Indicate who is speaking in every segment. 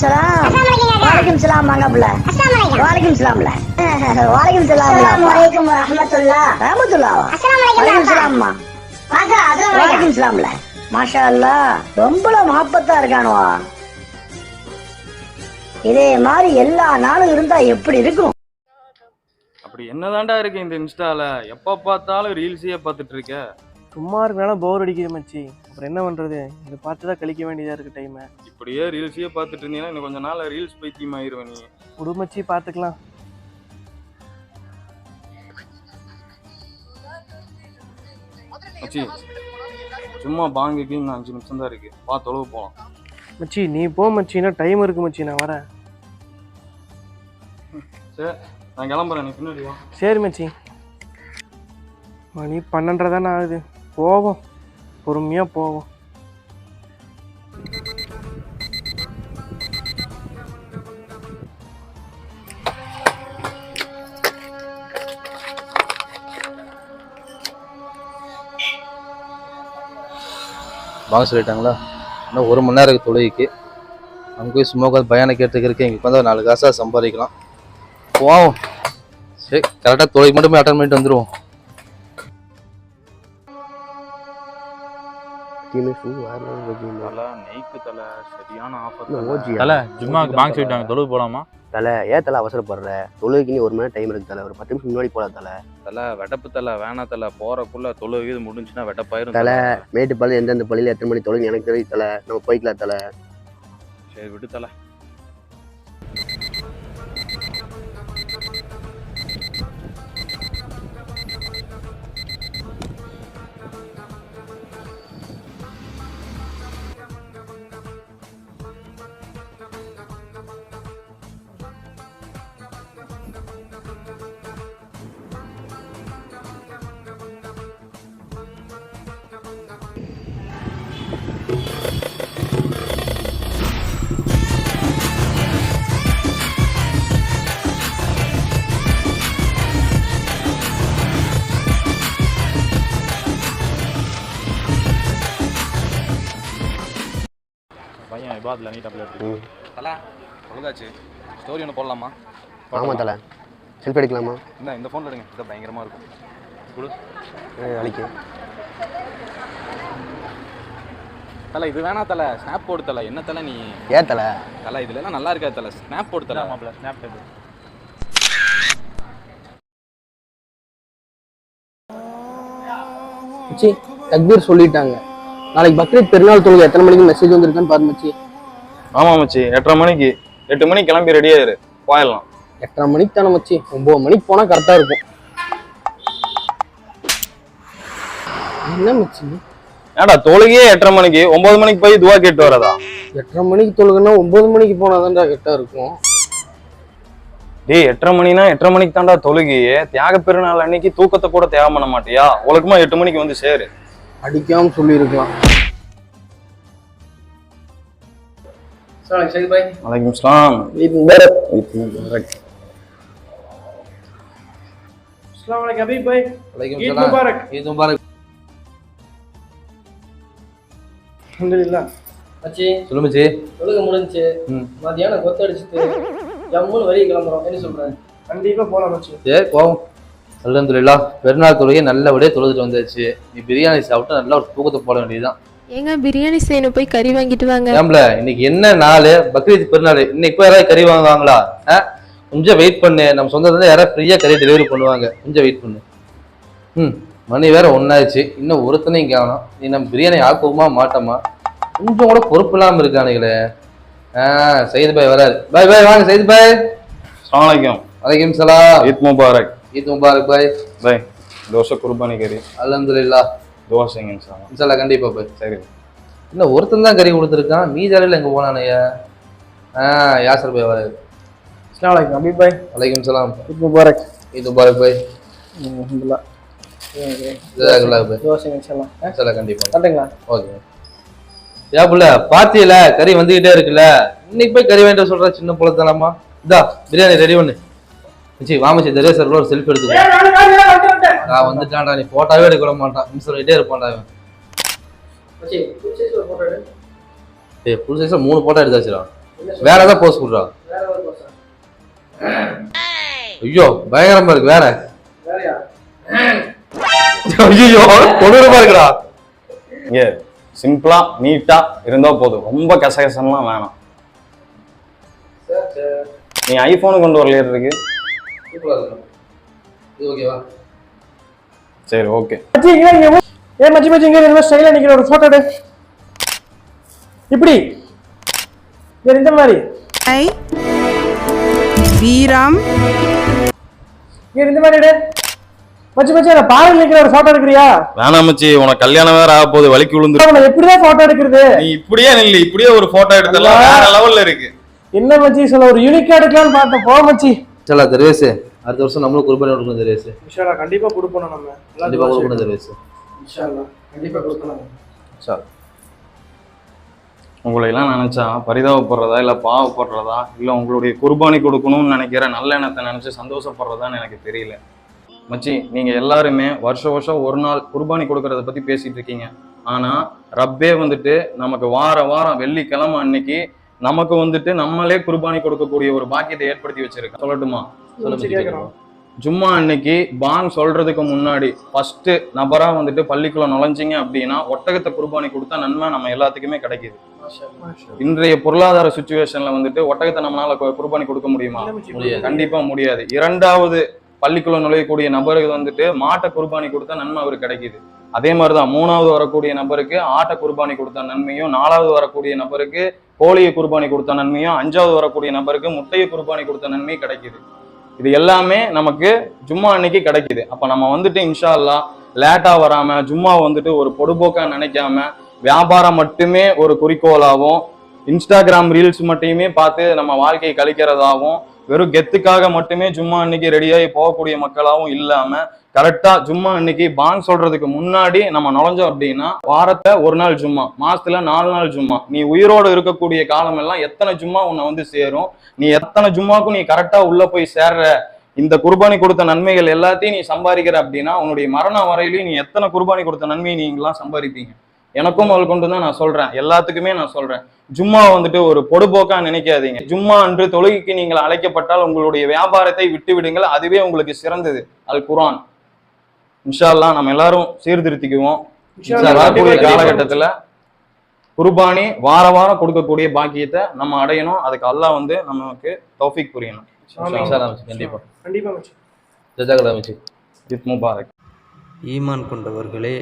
Speaker 1: சலாம் சலாம் சலாம்ல ரஹமத்துல்லா சலாம்மா. சலாம்ல மாஷா ரொம்ப இருக்கானுவா. இதே மாதிரி எல்லா நாளும் இருந்தா எப்படி இருக்கும்?
Speaker 2: அப்படி என்னதான்டா இருக்கு இந்த இன்ஸ்டால? எப்ப பார்த்தாலும் ரீல்ஸையே பார்த்துட்டு இருக்க.
Speaker 3: சும்மா இருக்கனால போர் அடிக்குது மச்சி. அப்புறம் என்ன பண்றது? இதை பார்த்து தான் கழிக்க வேண்டியதா இருக்கு டைமை
Speaker 2: இப்படியே ரீல்ஸையே பார்த்துட்டு இருந்தீங்கன்னா இன்னும் கொஞ்ச நாள் ரீல்ஸ் பைத்தியம் ஆயிருவ நீ.
Speaker 3: விடு மச்சி பார்த்துக்கலாம்.
Speaker 2: மச்சி சும்மா பாங்குக்கு இன்னும் அஞ்சு நிமிஷம் தான் இருக்கு. பார்த்து தொலைவு போகலாம்
Speaker 3: மச்சி நீ போ மச்சினா டைம் இருக்கு மச்சி நான் வரேன்.
Speaker 2: சரி நான் கிளம்புறேன் நீ பின்னாடி வா.
Speaker 3: சரி மச்சி. மணி பன்னெண்டரை தானே ஆகுது. போவோம். பொறுமையாக போவோம்.
Speaker 4: வாங்க சொல்லிட்டாங்களா? இன்னும் ஒரு மணி நேரம் தொழுகைக்கு. அங்கே போய் சும்மா உட்காந்து பயானை கேட்டுக்கிறதுக்கு இங்கே உட்காந்து ஒரு நாலு காசாக சம்பாதிக்கலாம். போவோம் சரி கரெக்டாக தொழுகை மட்டுமே அட்டன் பண்ணிட்டு வந்துடுவோம்
Speaker 2: தலை நெய்க்கு தலை சரியான ஆஃபர்
Speaker 5: தல. ஜும்மா பாங்க சொல்லிட்டாங்க தொழுவு போலாமா?
Speaker 6: தலை ஏன் தலை அவசரப்படுற? தொழுகைக்கு நீ ஒரு மணி டைம் இருக்கு தலை. ஒரு பத்து நிமிஷம் முன்னாடி போலாம் தலை.
Speaker 2: தலை வெடப்பு தலை வேணா தலை. போறக்குள்ள தொழுவு இது முடிஞ்சுன்னா வெட்டப்பாயிரும்
Speaker 6: தலை மேட்டுப்பாளையம் எந்தெந்த பள்ளியில் எத்தனை மணி தொழுகை எனக்கு தெரியும் தலை. நம்ம போய்க்கலாம் தலை.
Speaker 2: சரி விட்டு தலை.
Speaker 5: பையன் இபாத்ல நீட் அப்ளை இருக்கு
Speaker 2: தலை தொழுதாச்சு ஸ்டோரி ஒன்று போடலாமா?
Speaker 6: ஆமாம் தலை. செல்ஃபி எடுக்கலாமா?
Speaker 2: இந்த இந்த ஃபோனில் எடுங்க. இது பயங்கரமாக இருக்கும். கொடு.
Speaker 6: அழிக்க.
Speaker 2: தலை இது வேணா தலை. ஸ்னாப் போடு தலை. என்ன தலை நீ?
Speaker 6: ஏன் தலை?
Speaker 2: தலை இதுல எல்லாம் நல்லா இருக்காது தலை. ஸ்னாப் போடு தலை.
Speaker 5: மாப்பிள்ள ஸ்னாப்
Speaker 7: தக்பீர் சொல்லிட்டாங்க. நாளைக்கு பக்ரீத் பெருநாள் தொழுகை எத்தனை மணிக்கு மெசேஜ் வந்திருக்குன்னு பாரு மச்சி.
Speaker 2: ஆமா மச்சி எட்டரை மணிக்கு. எட்டு மணிக்கு கிளம்பி ரெடியாயிரு போயிடலாம்.
Speaker 7: எட்டரை மணிக்கு தானே மச்சி. ஒன்பது மணிக்கு போனா கரெக்டா இருக்கும். என்ன மச்சி?
Speaker 2: ஏன்டா தொழுகையே எட்டரை மணிக்கு. ஒன்பது மணிக்கு போய் துவா கேட்டு வரதா
Speaker 7: எட்டரை மணிக்கு தொழுகுன்னா ஒன்பது மணிக்கு போனாதான்டா கரெக்டா இருக்கும்.
Speaker 2: டேய் எட்டரை மணினா எட்டரை மணிக்கு தான்டா தொழுகையே. தியாக பெருநாள் அன்னைக்கு தூக்கத்தை கூட தியாகம் பண்ண மாட்டியா? உலகமா எட்டு மணிக்கு வந்து சேரு.
Speaker 7: அடிக்காம சொல்லியிருக்கலாம்.
Speaker 2: வலைக்கும் சலாம்
Speaker 3: ஹபீப் பாய்.
Speaker 4: வலைக்கும்
Speaker 3: ஈத்
Speaker 4: சலாம்.
Speaker 3: முபாரக்.
Speaker 4: ஈத் முபாரக்.
Speaker 3: அல்ஹம்துலில்லாஹ்.
Speaker 7: மச்சி
Speaker 4: சொல்லு மச்சி
Speaker 7: தொழுகை முடிஞ்சுச்சு.
Speaker 4: ம்.
Speaker 7: மத்தியானம் கொத்தடிச்சுட்டு ஜம்முன்னு வெளியே கிளம்புறோம். என்ன சொல்றேன்
Speaker 3: கண்டிப்பா போலாம்
Speaker 4: சரி போவோம் அல்ஹம்துலில்லாஹ் பெருநாள் தொழுகை நல்லபடியாக தொழுதுட்டு வந்தாச்சு. நீ பிரியாணி சாப்பிட்டு நல்லா ஒரு தூக்கத்தை போட வேண்டியதுதான்
Speaker 8: ஏங்க பிரியாணி செய்யணும் போய் கறி வாங்கிட்டு வாங்க.
Speaker 4: ஏம்ல இன்னைக்கு என்ன நாள்? பக்ரீத் பெருநாள் இன்னைக்கு இப்போ யாராவது கறி வாங்குவாங்களா? ஆ? கொஞ்சம் வெயிட் பண்ணு. நம்ம சொந்தத்துல யாராவது ஃப்ரீயா கறி டெலிவரி பண்ணுவாங்க. கொஞ்சம் வெயிட் பண்ணு. ம் மணி வேற ஒன்னாச்சு இன்னும் ஒருத்தனையும் காணும். நீ நம்ம பிரியாணி ஆக்குவோமா மாட்டோமா? கொஞ்சம் கூட பொறுப்பு இல்லாம இருக்கானுங்களே. ஆ சைது பாய் வராரு. பாய் பாய் வாங்க சைது பாய்
Speaker 2: அலைக்கும்.
Speaker 4: வலைக்கம் சலாம்.
Speaker 2: ஈத் முபாரக்.
Speaker 4: ஈத் முபாரக் பாய்.
Speaker 2: பை தோசை குர்பானி கறி.
Speaker 4: அல்ஹம்துலில்லாஹ்.
Speaker 2: தோசைங்க இன்ஷால்லா.
Speaker 4: இன்ஷால்லா கண்டிப்பா பாய்.
Speaker 2: சரி.
Speaker 4: இன்னும் ஒருத்தன் தான் கறி கொடுத்துருக்கான். மீதாரில் எங்க போனானையா ஆ யாசர் பாய் வராரு
Speaker 3: அஸ்ஸலாமு அலைக்கும் ஹபீப் பாய்.
Speaker 4: வலைக்கம் சலாம்.
Speaker 3: ஈத் முபாரக்.
Speaker 4: ஈத் முபாரக் பாய். புள்ள பாத்தியில கறி வந்துகிட்டே இருக்குல்ல. இன்னைக்கு போய் கறி வேண்டாம் சொல்ற சின்ன புலத்தலாமா இதா பிரியாணி ரெடி பண்ணு. மச்சி வாமச்சி தரே சார் ஒரு செல்ஃபி எடுத்துக்கோ.
Speaker 3: ஏய், நானு,
Speaker 4: வந்துட்டான்டா நீ போட்டாவே எடுக்க விட மாட்டான். மிஸ் சொல்லிட்டே இருப்பான்டா இவன். டேய் ஃபுல் சைஸ்ல மூணு போட்டோ எடுத்தாச்சுடா. வேற ஏதாவது போஸ்ட் கொடுறா ஐயோ பயங்கரமா இருக்கு வேற. ஐயோ கொடூரமா இருக்குடா.
Speaker 2: இங்க சிம்பிளா நீட்டா இருந்தா போதும். ரொம்ப கசகசம்லாம் வேணாம். நீ ஐபோனு கொண்டு வரலையா இருக்கு
Speaker 4: இது ஓகேவா?
Speaker 2: சரி ஓகே.
Speaker 3: ஏ மச்சி மச்சி இங்க இந்த ஸ்டைலா நிக்கிற ஒரு போட்டோ எடு. இப்படி. இந்த மாதிரி.
Speaker 9: வீரம்.
Speaker 3: இங்க இந்த மாதிரி மச்சி மச்சி நான் பாறையில் நிக்கிற ஒரு போட்டோ எடுக்கிறியா?
Speaker 2: வேணாம் மச்சி உனக்கு கல்யாணம் வேற ஆக போகுது வலிக்கு விழுந்துரு
Speaker 3: உன்னை எப்படிதான் போட்டோ எடுக்கிறது?
Speaker 2: நீ இப்படியே நில்லு இப்படியே ஒரு போட்டோ எடுத்தலாம் வேற லெவல்ல இருக்கு.
Speaker 3: என்ன மச்சி சொல்ல ஒரு யூனிக்கா எடுக்கலாம்னு பார்த்தேன். போ மச்சி.
Speaker 4: சலா தர்வேஸ் அடுத்த வருஷம் நம்மளும் குர்பானி கொடுக்கணும் தர்வேஸ்
Speaker 3: இன்ஷால்லா கண்டிப்பா கொடுப்போம் நம்ம.
Speaker 4: கண்டிப்பா கொடுக்கணும் தர்வேஸ்
Speaker 3: இன்ஷால்லா கண்டிப்பா கொடுக்கலாம்
Speaker 4: சார்
Speaker 2: உங்களை எல்லாம் நினைச்சா பரிதாபப்படுறதா இல்ல பாவப்படுறதா இல்ல உங்களுடைய குர்பானி கொடுக்கணும்னு நினைக்கிற நல்ல எண்ணத்தை நினைச்சு சந்தோஷப்படுறதான்னு எனக்கு தெரியல. மச்சி நீங்க எல்லாருமே வருஷ வருஷம் ஒரு நாள் குர்பானி கொடுக்கறத பத்தி பேசிட்டு இருக்கீங்க. ஆனா ரப்பே வந்துட்டு நமக்கு வார வாரம் வெள்ளிக்கிழமை அன்னைக்கு நமக்கு வந்துட்டு நம்மளே குர்பானி கொடுக்கக்கூடிய ஒரு பாக்கியத்தை ஏற்படுத்தி வச்சிருக்கேன் சொல்லட்டுமா? ஜும்மா அன்னைக்கு பாங் சொல்றதுக்கு முன்னாடி ஃபர்ஸ்ட் நபரா வந்துட்டு பள்ளிக்குள்ள நுழைஞ்சிங்க அப்படின்னா ஒட்டகத்தை குர்பானி கொடுத்தா நன்மை நம்ம எல்லாத்துக்குமே கிடைக்குது. இன்றைய பொருளாதார சுச்சுவேஷன்ல வந்துட்டு ஒட்டகத்தை நம்மளால குர்பானி கொடுக்க முடியுமா? கண்டிப்பா முடியாது. இரண்டாவது பள்ளிக்குள்ள நுழையக்கூடிய நபருக்கு வந்துட்டு மாட்டை குர்பானி கொடுத்தா நன்மை அவருக்கு கிடைக்குது. அதே மாதிரி தான் மூணாவது வரக்கூடிய நபருக்கு ஆட்டை குர்பானி கொடுத்த நன்மையும் நாலாவது வரக்கூடிய நபருக்கு கோழியை குர்பானி கொடுத்த நன்மையும் அஞ்சாவது வரக்கூடிய நபருக்கு முட்டையை குர்பானி கொடுத்த நன்மையும் கிடைக்குது. இது எல்லாமே நமக்கு ஜும்மா அன்னைக்கு கிடைக்குது. அப்போ நம்ம வந்துட்டு இன்ஷா அல்லா லேட்டாக வராமல் ஜும்மா வந்துட்டு ஒரு பொடுபோக்காக நினைக்காம வியாபாரம் மட்டுமே ஒரு குறிக்கோளாகவும் இன்ஸ்டாகிராம் ரீல்ஸ் மட்டுமே பார்த்து நம்ம வாழ்க்கையை கழிக்கிறதாகவும் வெறும் கெத்துக்காக மட்டுமே ஜும்மா அன்னைக்கு ரெடியாகி போகக்கூடிய மக்களாகவும் இல்லாம கரெக்டா ஜும்மா அன்னைக்கு பாங் சொல்றதுக்கு முன்னாடி நம்ம நுழைஞ்சோம் அப்படின்னா வாரத்தை ஒரு நாள் ஜும்மா மாசத்துல நாலு நாள் ஜும்மா. நீ உயிரோடு இருக்கக்கூடிய காலம் எல்லாம் எத்தனை ஜும்மா உன்னை வந்து சேரும்? நீ எத்தனை ஜும்மாக்கும் நீ கரெக்டா உள்ள போய் சேர்ற? இந்த குர்பானி கொடுத்த நன்மைகள் எல்லாத்தையும் நீ சம்பாதிக்கிற அப்படின்னா உன்னுடைய மரணம் வரையிலையும் நீ எத்தனை குர்பானி கொடுத்த நன்மையை நீங்களாம் சம்பாதிப்பீங்க? எனக்கும் முதல் கொண்டு தான் நான் சொல்றேன். எல்லாத்துக்குமே நான் சொல்றேன். ஜும்மா வந்துட்டு ஒரு பொடுபோக்கா நினைக்காதீங்க. ஜும்மா அன்று தொழுகைக்கு நீங்கள் அழைக்கப்பட்டால் உங்களுடைய வியாபாரத்தை விட்டு விடுங்கள். அதுவே உங்களுக்கு சிறந்தது. அல் குர்ஆன். இன்ஷா அல்லாஹ் நம்ம எல்லாரும் சீர்திருத்திக்குவோம்.
Speaker 3: இன்ஷால்லா,
Speaker 2: வரக்கூடிய காலகட்டத்துல குர்பானி வார வாரம் கொடுக்கக்கூடிய பாக்கியத்தை நம்ம அடையணும். அதுக்கு அல்லாஹ் வந்து நமக்கு தௌஃபிக் புரியணும்.
Speaker 3: ஆமீன்.
Speaker 4: இன்ஷா அல்லாஹ் கண்டிப்பா.
Speaker 3: கண்டிப்பா
Speaker 4: ஜஜாகலா
Speaker 2: முபாரக்
Speaker 10: ஈமான் கொண்டவர்களே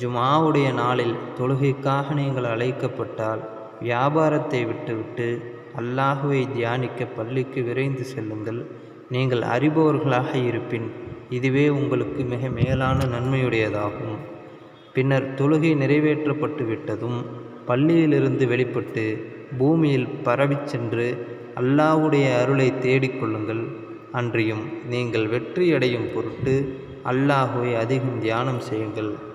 Speaker 10: ஜுமாவுடைய நாளில் தொழுகைக்காக நீங்கள் அழைக்கப்பட்டால் வியாபாரத்தை விட்டுவிட்டு அல்லாஹுவை தியானிக்க பள்ளிக்கு விரைந்து செல்லுங்கள். நீங்கள் அறிபவர்களாக இருப்பின் இதுவே உங்களுக்கு மிக மேலான நன்மையுடையதாகும். பின்னர் தொழுகை நிறைவேற்றப்பட்டு விட்டதும் பள்ளியிலிருந்து வெளிப்பட்டு பூமியில் பரவிச் சென்று அல்லாஹ்வுடைய அருளை தேடிக்கொள்ளுங்கள் அன்றியும் நீங்கள் வெற்றியடையும் பொருட்டு அல்லாஹுவை அதிகம் தியானம் செய்யுங்கள்.